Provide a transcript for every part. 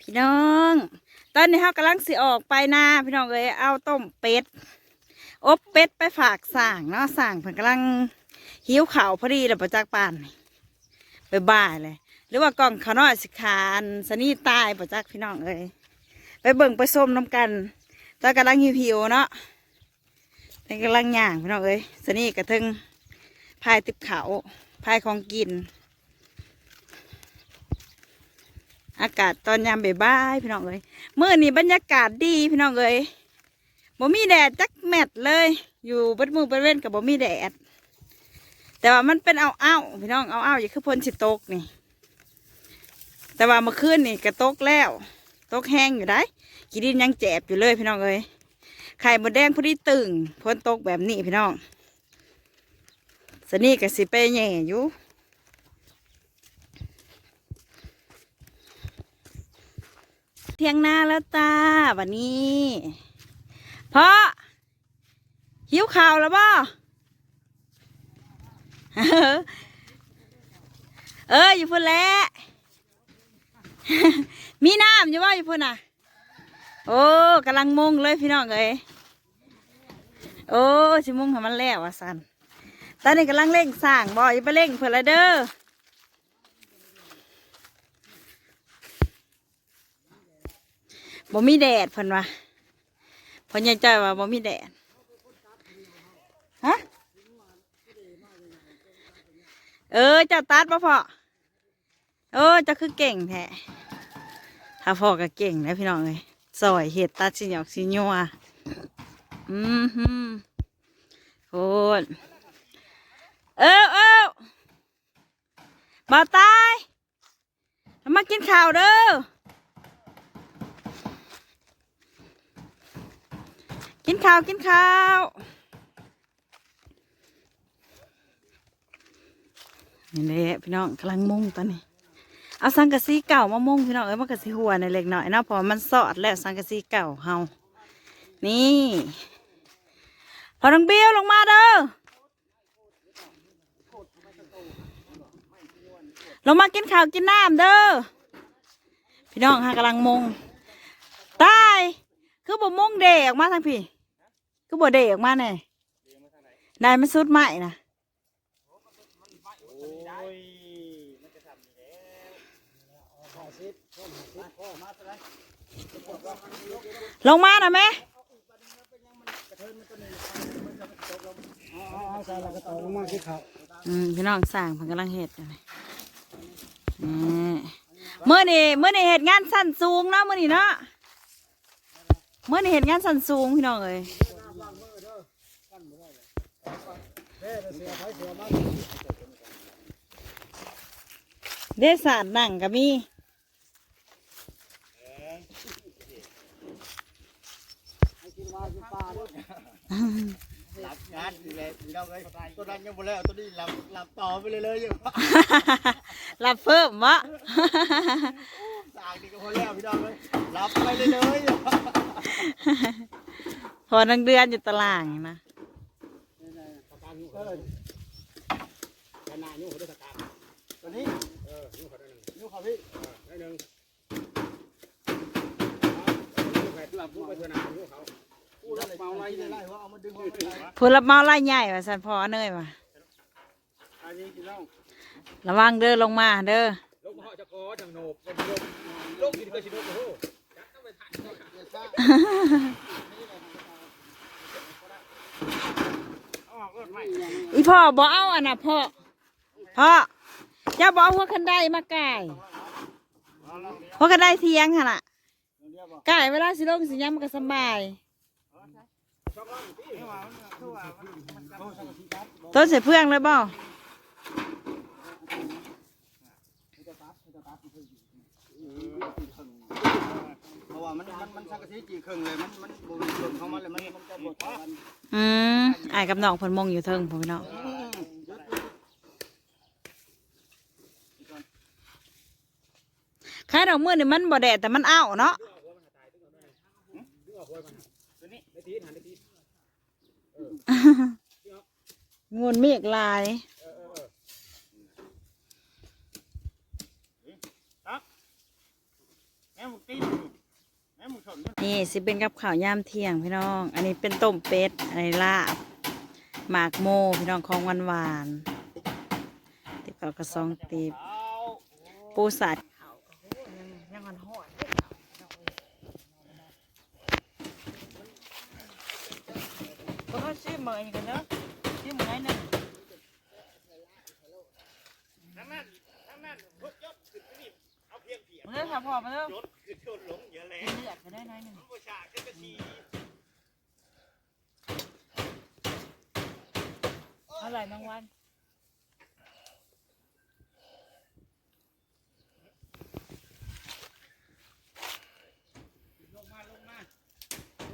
พี่น้อง ตอนนี้เขากำลังสิออกไปนาพี่น้องเอ้ยเอาต้มเป็ด อบเป็ดไปฝากสั่งเนาะสั่งเพิ่นกำลังหิวข่าวพอดีเลยประจักป่านไปบ่ายเลย หรือว่ากล่องขาวน้อยสิคานสนี่ตายประจักพี่น้องเอ้ยไปเบิ่งไปส้มน้ำกันตอนกำลังหิวหิวเนาะกำลังย่างพี่น้องเอ้ยสนี่กระทึงพายติบเขาพายของกิน อากาศตอนยามบ่ายๆพี่น้องเอ้ยเมื่อนี้บรรยากาศดีพี่น้องเอ้ยบ่มีแดดจักแมดเลย อยู่บดมือบัดเว้นกับบ่มีแดด แต่ว่ามันเป็นเอาเอาพี่น้องเอาเอาอย่าคือพ่นสิตกนี่ แต่ว่าเมื่อคืนนี่ก็ตกแล้ว ตกแห้งอยู่ได้กีดินยังแจบอยู่เลยพี่น้องเอ้ยไข่มดแดงพอดีตึงพ้นตกแบบนี้พี่น้องสนี่ก็สิไปแย่อยู่ เที่ยงหน้าแล้วจ้าวันนี้พ่อหิวข่าวแล้วบ่เอออยู่พุ่นแล้วมีน้ำอยู่บ่อยู่พุ่นอะ โอ้กำลังมุงเลยพี่น้องเอ้ยโอ้ชิมุงให้มันแล้วอะสันตอนนี้กำลังเร่งสร้างบ่อย่าไปเร่งเพื่อนลเด้อ บ่มีแดดเพิ่นว่าเพิ่นยังใจว่าบ่มีแดดฮะเออเจ้าตัดบ่พอเออเจ้าคือเก่งแท้ถ้าพอก็เก่งนะพี่น้องเลยซอยเห็ดตัดสิหยอกสิยัวอืมฮึโคตรเออเออบ่าตายมากินข้าวเด้อ กินข้าวกินข้าวนี่แหละพี่น้องกำลังมุ่งตอนนี้ เอาสังกะสีเก่ามามุ่งพี่น้องเอ้ยมันกะสีหัวในเล็กหน่อยนะเพอมันสอดแล้วสังกะสีเก่าเฮานี่พอน้องเบี้ยวลงมาเด้อลงมากินข้าวกินน้ำเด้อพี่น้องฮะกำลังมุ่งตาย คือบ่มุ่งเดออกมาทางพี่ คือบ่เดออกมาเนี่ยได้มันสุดใหม่นะลงมาหน่อยไหมเอาใส่แล้วก็ต่อลงมาที่เขาอืมพี่น้องสั่งเพิ่นกำลังเห็ดอยู่นี่นี่เมื่อนี่เมื่อนี่เห็ดงานสั้นสูงเนาะเมื่อนี่เนาะเมื่อนี่เห็ดงานสั้นสูงพี่น้องเอ้ย เด้เสียไผเสียมาเดสาดหนังก็มีให้กินมากินปลาด้วยหลับงานอยู่เลยพี่น้องเอ้ยตัวนั้นยังบ่แล้วตัวนี้หลับหลับต่อไปเลยเลยอยู่รับเพิ่มวะสายนี่ก็พอแล้วพี่น้องเอ้ยหลับไปเลยเลยอยู่พอนังเดือนอยู่ตารางนะประกันเออขนาดนิ้วเขาได้สกัด ตัวนี้ เออนิ้วเขาได้หนึ่ง นิ้วเขาพี่ ได้หนึ่งนิ้วแปด หลับพูดไปเถอะนะนิ้วเขาพูดแล้วเมาไรเนี่ยเอามาดึงผู้รับเมาไล่ใหญ่ว่าสันพอเนยว่ะอันนี้กินเหล้าระวังเด้อลงมาเด้อลงเหาะจะคอจังโนบเป็นลมลงกินก็ชิโนโอ้โหจัดต้องไปถ่ายออกรถใหม่อีพ่อบ่เอาอันน่ะพ่อพ่อเจ้าบ่เอาหัวคันไดมาไก่หัวคันไดเทียงหั่นน่ะ ไก่เวลาสิลงสิยามมันก็สบายต้นเสียเพื่องเลยบ่เพราะว่ามันมันมันสังกะสีจีครึ่งเลยมันมันบ่มีส่วนของมันเลยมันมันจะบดกันอืมไอ้กับน้องเพิ่นมงอยู่เทิงพ่อพี่น้องใครดอกมือนี่มันบ่แดดแต่มันอ้าวเนาะ ตัวนี้ได้ทีหันได้ทีงวนเมฆลายแม่มึงตีนี่สิเป็นกับข้าวยามเที่ยงพี่น้อง อันนี้เป็นต้มเป็ดอันนี้ลาบหมากโมพี่น้องของหวานหวานๆติบข้าวกระซองติบปูสัตว์ยังหันหอดก็เขาชิ มเหมือนกันเนาะชิมเหมือนหนึ่งทั้งนั้นทั้งนั้นรถยศขึ้นไปนี่เอาเพียงเพียงมาเริ่มค่ะพ่อมาเริ่มยศขึ้นชนหลงเยอะแล้วเลือดก็ได้น้อยหนึ่งผู้ชายขึ้นกะทีอร่อยบางวัน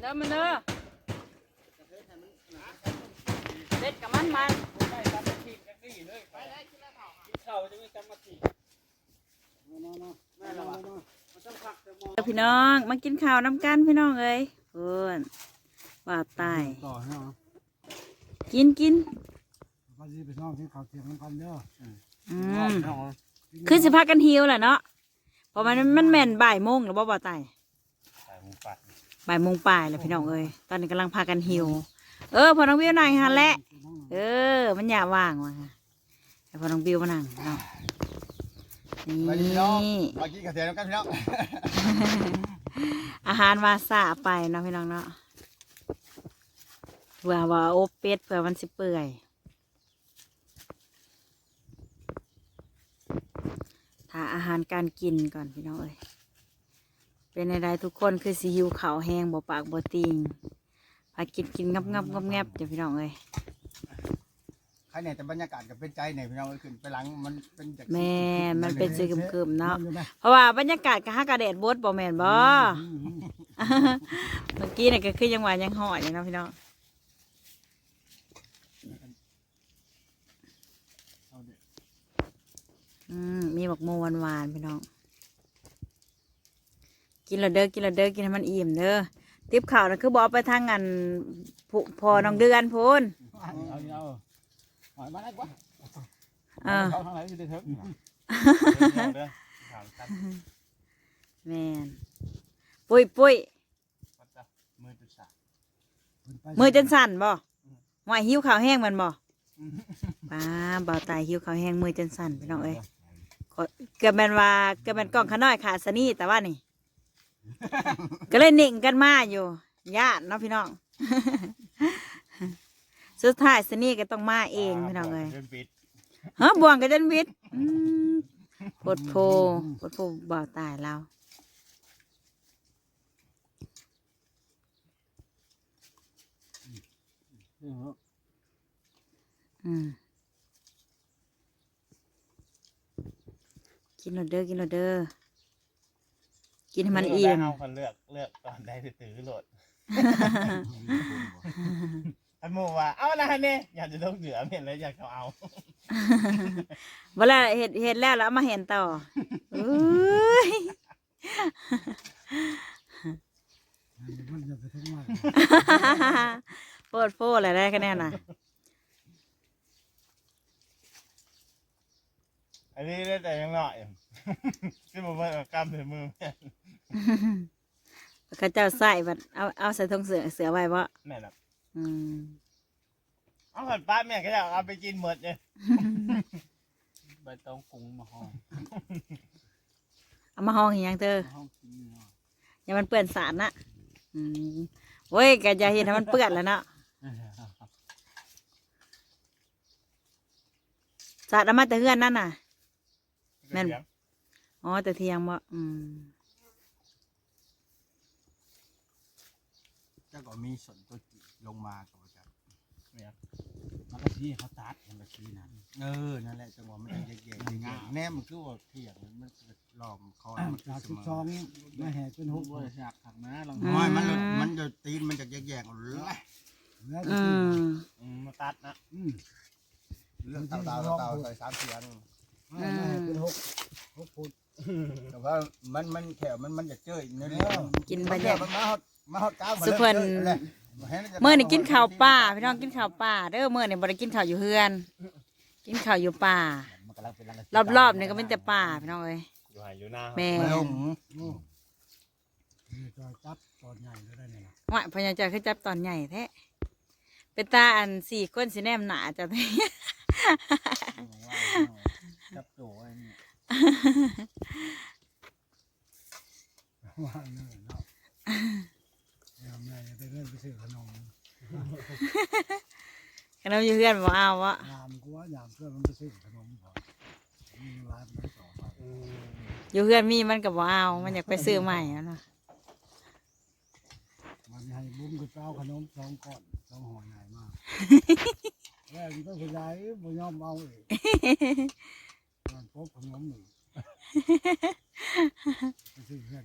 เริ่มมันเด้อ เด็ดกับมันมันได้ตามมาทีกันนี่เลยไปได้กินแล้วเขาจะไม่จำมาทีมามามามามามาต้องพักจะมองพี่น้องมากินข้าวน้ำกันพี่น้องเอ้ยเพื่อนว่าตายต่อเนาะกินกินพอดีไปน้องที่เขาเถียงกันเด้ออืมคือสิพากันหิวแหละเนาะเพราะมันมันแม่นบ่ายโมงหรือบ่บ่ตายใส่หมูปัดบ่ายโมงปลายแล้วพี่น้องเอ้ยตอนนี้กำลังพากันหิว เออพอน้องบิวนั่งหันแหละเออ มันอย่าว่างว่ะให้พอน้องบิวมานั่งเนาะไปดีพี่น้องนี่มากินกระเทียมกันพี่น้องอาหารมาสาไปเนาะพี่น้องเนาะเพื่อว่าอบเป็ดเพื่อมันสิเปื่อยถ้าอาหารการกินก่อนพี่น้องเอ้ยเป็นอะไรทุกคนคือสิหิวข้าวแห้งบ่ปากบ่ติง พากินกินงับงับงับงับจ้ะพี่น้องเอ้ยใครเนี่ยแต่บรรยากาศก็เป็นใจเนี่ยพี่น้องขึ้นไปหลังมันเป็นจากแม่นมันเป็นสีกึมๆเนาะเพราะว่าบรรยากาศกะฮักกะแดดบดบ่แม่นบ่เมื่อกี้นี่ก็คือยังหวานยังหอดอยู่เนาะพี่น้องอืมมีบักโมหวานหวานๆพี่น้อง กินและเด้อกินและเด้อกินให้มันอิ่มเด้อ ติบข่าวนะคือบอกไปทางอันผู้พอน้องเดือนพูนเอาเอาหอยมาได้กว่าเออเขาทางไหนจะได้เถิงเด้อถามกันแมนปุ้ยปุ้ยมือจุดสามมือจนสั่นบ่หวายหิ้วข้าวแห้งมันบ่ป้าบ่าตายหิ้วข้าวแห้งมือจนสั่นพี่น้องเอ้ยเกือบแมนว่าเกือบแมนกล้องขน้อยขาสนี่แต่ว่านี่ ก็เลยเน่งกันมาอยู่ญาติเนาะพี่น้อง สุดท้ายสนี่ก็ต้องมาเองพี่น้องเอ้ยเดินปิดฮะบวงกับจันวิทย์อืมปวดโพปวดโพบ่าวตายเราอืมกินหน่อยเด้อกินหน่อยเด้อ กินให้มันอิ่มเอาคนเลือกเลือกตอนได้ถือโหลดอันโมว่าเอานะเนี่ยอยากจะต้องเหลือเห็นแล้วอยากเอาเอาเวลาเห็ดเห็ดแล้วแล้วเอามาเห็นต่อเอ้ยมันจะไปถึงว่าโพดโพดอะไรได้คะแนนน่ะอันนี้ได้แต่ยังหน่อยที่ผมว่ากำถือมือ แม่เขาเจ้าใส่บัดเอาเอาใส่ทงเสือเสือไว้บ่แม่น่ะอืมเอาผัดป้าแม่ก็อยากเอาไปกินหมดเลยใบตองกุ้งมาห้องเอามาห้องอีหยังเธอห้องกินอย่ามันเปื้อนสารนะอืมโว้ยแกจะเห็นให้มันเปื้อนแล้วเนาะสารเอามาแต่เฮือนนั่นน่ะ แม่นอ๋อแต่เที่ยงบ่อืม เจ้าก็มีส่วนตัวจิลงมากับจับมันก็ที่เขาตัดมันก็ที่นั่นเออนั่นแหละจังหวะมันจะแยกๆงาแน่มันคือว่าเที่ยงมันหลอมคอมันจากเสสิบมสอองมาแห่เป็นหกบ่อยากถักนะลองน้อยมันมันจะตีนมันจะแยกๆเลยแล้วอืมมาตัดนะอืมเรื่องเต่าเต่าเต่าใส่สามเสียงมาแห่เป็นหกหกฟุตแต่ว่ามันมันแถวมันมันจะเจ้ยนี่กินไปมันเนี่ยมันมา ฮอดมาฮอดกลางสุพรรณเมื่อนี่กินข้าวป่าพี่น้องกินข้าวป่าเด้อเมื่อนี่บ่ได้กินข้าวอยู่เฮือน กินข้าวอยู่ป่า มันกำลังเป็นรอบๆนี่ก็เป็นแต่ป่าพี่น้องเอ้ยอยู่หายอยู่หน้าแม่มันลงจจับตอนใหญ่ก็ได้เนี่ยนะว่าพญาจอยคือจับตอนใหญ่แท้เป็นตาอันสี่ก้นสีแนมหนาจ้ะจับโจ้ไอ้นี่ว่าเนื้อเนาะ ยามใหญ่ไปเล่นไปซื้อขนมขนมอยู่เพื่อนบ่เอาวะยามกูว่ายามเพื่อนมันไปซื้อขนมก่อนมีร้านมันต่อไปอยู่เพื่อนมีมันกับบ่เอามันอยากไปซื้อใหม่แล้วนะมันให้บุ้มกับเจ้าขนมสองก้อนสองห่อใหญ่มากแล้วมันก็ขยายบ่ยอมเอาอีกมันพบขนมหนึ่งไปซื้อเพื่อน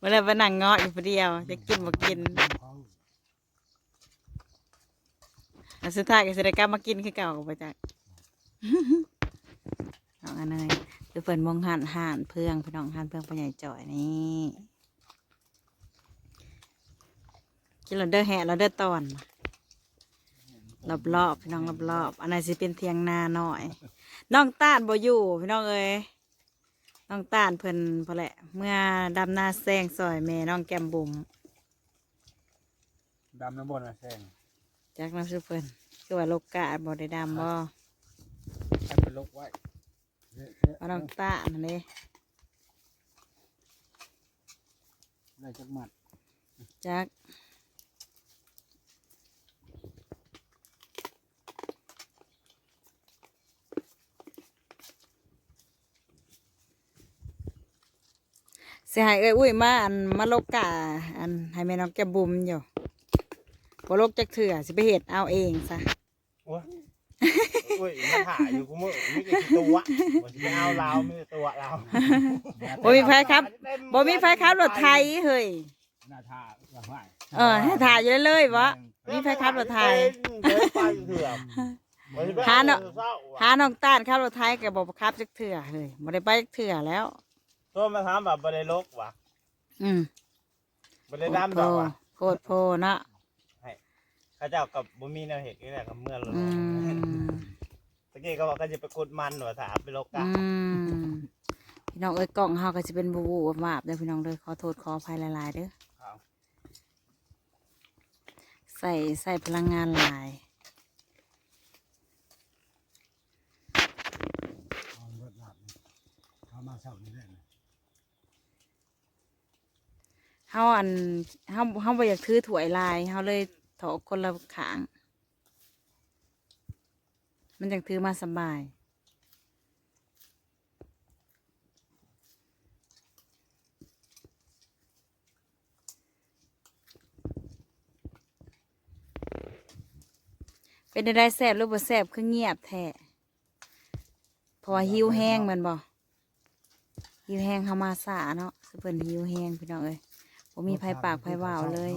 กูเวลาไปนั่งเงาะอยู่คนเดียว จะกินบ่กินอันสุดท้ายก็สิได้กลับมากินคือเก่ากับปจักน้องอันเนยคือเปิ่นมองหันหันเพื่องพี่น้องหันเพื่องปัญญาจ่อยนี่กินเราเด้อแห่เราเด้อตอนรอบรอบๆพี่น้องรอบรอบๆอันไหนสิเป็นเทียงนาหน่อย น้องต้านบ่อยู่พี่น้องเอ้ย น้องต้านเพิ่นพอแหละ เมื่อดำนาแซงซอยแม่น้องแก้มบุ๋มดำน้ำบนมาแซงจากน้ำซุปเพิ่นคือว่าโลกกาบ่ได้ดำบ่ให้เป็นลกไว้เละเทะเอาน้องต้านนั่นเด้ได้จักหมัดจัก เสียหายเอ้ยอุ้ยมาอันมาโลกกาอันให้แม่น้องแก้มบุ๋มอยู่บ่โลกจักเถื่อสิไปเฮ็ดเอาเองซะโอ้ยโอ้ยมาถ่ายอยู่กูมือมีกี่ตัวมันจะเอาเราไม่ตัวเราบ่มีไฟครับบ่มีไฟครับรถไทยเฮ้ยหน้าท่าหลังไหวเออให้ถ่ายอยู่เลยวะมีไฟครับรถไทยเดินไปเถื่อนหาเนาะหาน้องต้านครับรถไทยก็บ่ครับจักเถื่อเฮ้ยบ่ได้ไปจักเถื่อแล้ว ตัวมาถามแบบบริโลกว่ะอืมบริดำดอกว่ะโคตรโพเนาะเขาเจ้ากับบ่มีแนวเหตุนี่แหละกับเมื่อเราอืมตะกี้เขาบอกก็จะไปกดมันว่าถามไปโลกอืกะมพี่น้องเอ้ยกล่องเฮาก็สิเป็นบูบูบาบๆเด้อพี่น้องเด้อขอโทษขออภัยหลายๆเด้อครับใส่ใส่พลังงานหลาย เอาเลือดหลับนี่เขามาเศร้านี่แหละนะ เฮาอันเฮาเฮาบ่อยากถือถ้วยลายเฮาเลยถอกคนละขาง มันจังถือมาสบายเป็นได้แซบหรือบ่แซบคือเงียบแท้เพราะว่าหิวแห้งมันบ่หิวแห้งเฮามาสาเนาะสเพิ่นหิวแห้งพี่น้องเอ้ย บ่มีไผปากไผว่าวเลย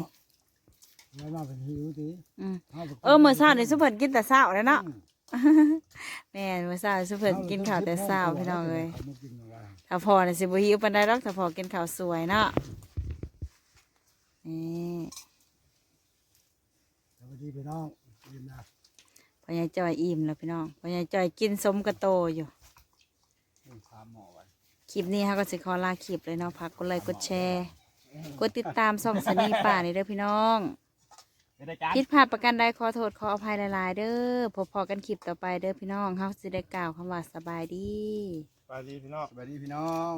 แล้วมาเป็นหิวทีอืมาไปกินเออมื้อเช้านี่สุเพิ่นกินแต่เช้าแล้วเนาะ แม่นมื้อเช้าสุเพิ่นกินข้าวแต่เช้าพี่น้องเอ้ยขามากินอะไรถ้าพอน่ะสิบ่หิวปานใดดอกถ้าพอกินข้าวสวยเนาะนี่สวัสดีพี่น้องกินนะพ่อใหญ่จอยอิ่มแล้วพี่น้องพ่อใหญ่จอยกินสมกระโตอยู่ถามหมอไว้คลิปนี้เขาก็สิขอลาคลิปเลยเนาะพักกดไลค์กดแชร์ กดติดตามส่องสนีป่านี่เด้อพี่น้องไม่ได้จ้าผิดพลาดประกันใดขอโทษขออภัยหลายๆ เด้อพบพอกันคลิปต่อไปเด้อพี่น้องเฮาสิได้กล่าวคำว่าสบายดีสวัสดีพี่น้องสวัสดีพี่น้อง